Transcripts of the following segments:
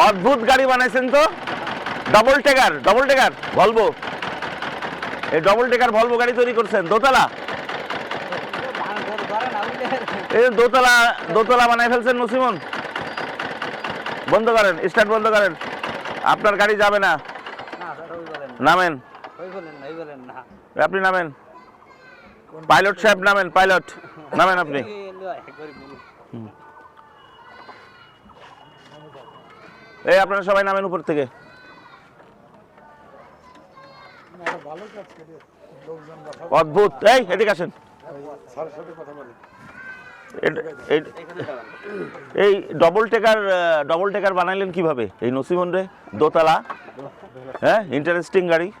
অদ্ভুত গাড়ি বানাইছেন তো double decker double decker Volvo এই ডবল টেকার ভলভো গাড়ি তৈরি করছেন দোতলা এই দোতলা দোতলা বানাই ফেলছেন নসিমন বন্ধ করেন স্টার্ট বন্ধ করেন আপনার গাড়ি যাবে না নামেন আপনি নামেন পাইলট সাহেব নামেন পাইলট নামেন আপনি এই আপনারা সবাই নামেন উপর থেকে। অদ্ভুত। এই এদিকে আসেন। এই- এই ডবল টেকার ডবল টেকার বানাইলেন কীভাবে? এই নসিমন রে দোতলা? হ্যাঁ ইন্টারেস্টিং গাড়ি।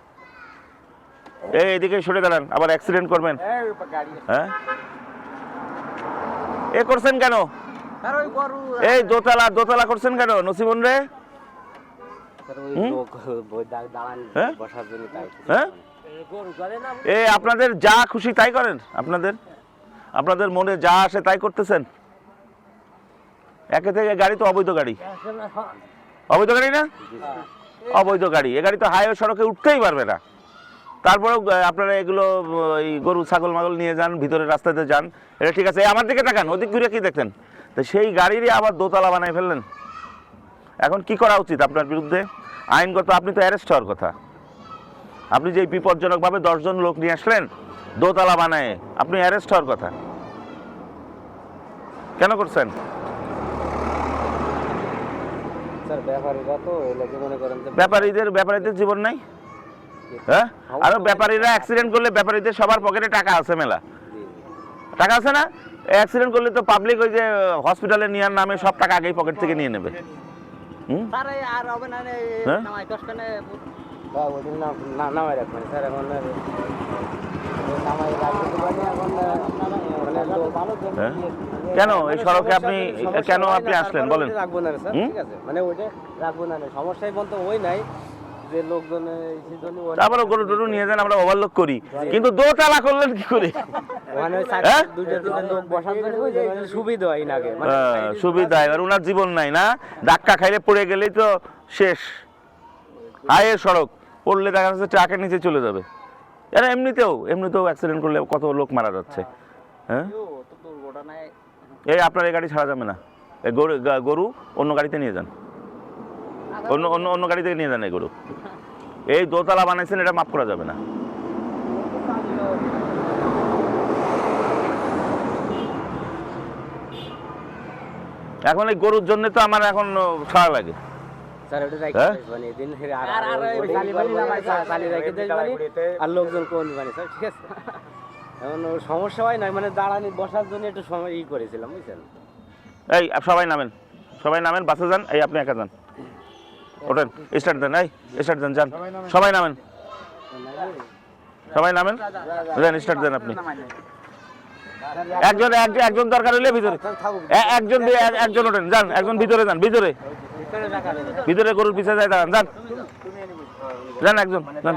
এই এদিকে সরে দাঁড়ান আবার অ্যাক্সিডেন্ট করবেন। হ্যাঁ? এ করছেন কেন? এই দোতলা দোতলা করছেন কেন নসিমন রে? হ্যাঁ? হ্যাঁ? এ আপনাদের যা খুশি তাই করেন আপনাদের? আপনাদের মনে যা আসে তাই করতেছেন? একে থেকে গাড়ি তো অবৈধ গাড়ি। অবৈধ গাড়ি না? অবৈধ গাড়ি। এ গাড়ি তো হাইওয়ে সড়কে উঠতেই পারবে না। তারপরেও আপনারা এগুলো এই গরু ছাগল মাগল নিয়ে যান ভিতরের রাস্তাতে যান। এটা ঠিক আছে। আমার দিকে তাকান ওদিক ঘুরে কি দেখতেন তো সেই গাড়িরই আবার দোতলা বানাই ফেললেন। এখন কি করা উচিত আপনার বিরুদ্ধে? আইনগত আপনি তো অ্যারেস্ট হওয়ার কথা। আপনি যে বিপজ্জনকভাবে দশজন লোক নিয়ে আসলেন দোতলা বানায় আপনি অ্যারেস্ট হওয়ার কথা। কেন করছেন? ব্যাপারীদের ব্যাপারীদের জীবন নাই? হ্যাঁ? আরও ব্যাপারীরা অ্যাক্সিডেন্ট করলে ব্যাপারীদের সবার পকেটে টাকা আছে মেলা। টাকা আছে না? অ্যাক্সিডেন্ট করলে তো পাবলিক ওই যে হসপিটালে নেওয়ার নামে সব টাকা আগেই পকেট থেকে নিয়ে নেবে। কেন? এই সড়কে আপনি কেন আপনি আসলেন? বলেন। রাখব না স্যার ঠিক আছে? মানে ওইটা রাখব না রে সমস্যাই বলতে ওই নাই যে লোকজন তারপরে গরু টরু নিয়ে যান আমরা ওভারলোক করি। কিন্তু দোতলা করলেন কি করে? মানে হ্যাঁ? মানে সুবিধা মানে হ্যাঁ, সুবিধা এবার ওনার জীবন নাই না? ধাক্কা খাইলে পড়ে গেলেই তো শেষ। হায়ের সড়ক পড়লে দেখা যাচ্ছে ট্রাকের নিচে চলে যাবে। এরা এমনিতেও এমনিতেও অ্যাক্সিডেন্ট করলে কত লোক মারা যাচ্ছে। হ্যাঁ? এই আপনার এই গাড়ি ছাড়া যাবে না। এই গরু গরু অন্য গাড়িতে নিয়ে যান। অন্য অন্য অন্য গাড়ি থেকে নিয়ে যান এই গরু। এই দোতলা বানাইছেন এটা মাফ করা যাবে না। এখন এই গরুর জন্য তো আমার এখন ছাড়া লাগে। হ্যাঁ? মানে আর মানে লোকজন কোন মানে স্যার ঠিক আছে? এখন সমস্যা হয় না মানে দাঁড়ানি বসার জন্য একটু সময় ই করেছিলাম বুঝছেন? এই আপ- সবাই নামেন সবাই নামেন বাসে যান এই আপনি একা যান। ওঠেন স্টার্ট দেন এই স্টার্ট দেন যান। সবাই নামেন। সবাই নামেন। দেন স্টার্ট দেন আপনি। একজন একজন দরকার হলে ভিতরে। একজন একজন ওঠেন যান একজন ভিতরে যান ভিতরে। ভিতরে গরুর পিছিয়ে যায় দাঁড়ান যান। যান একজন যান।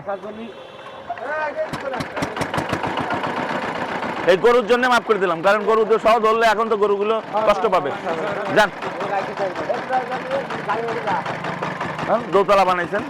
এই গরুর জন্য মাফ করে দিলাম কারণ গরু তো সহ ধরলে এখন তো গরুগুলো কষ্ট পাবে। যান। হ্যাঁ, দোতলা বানাইছেন।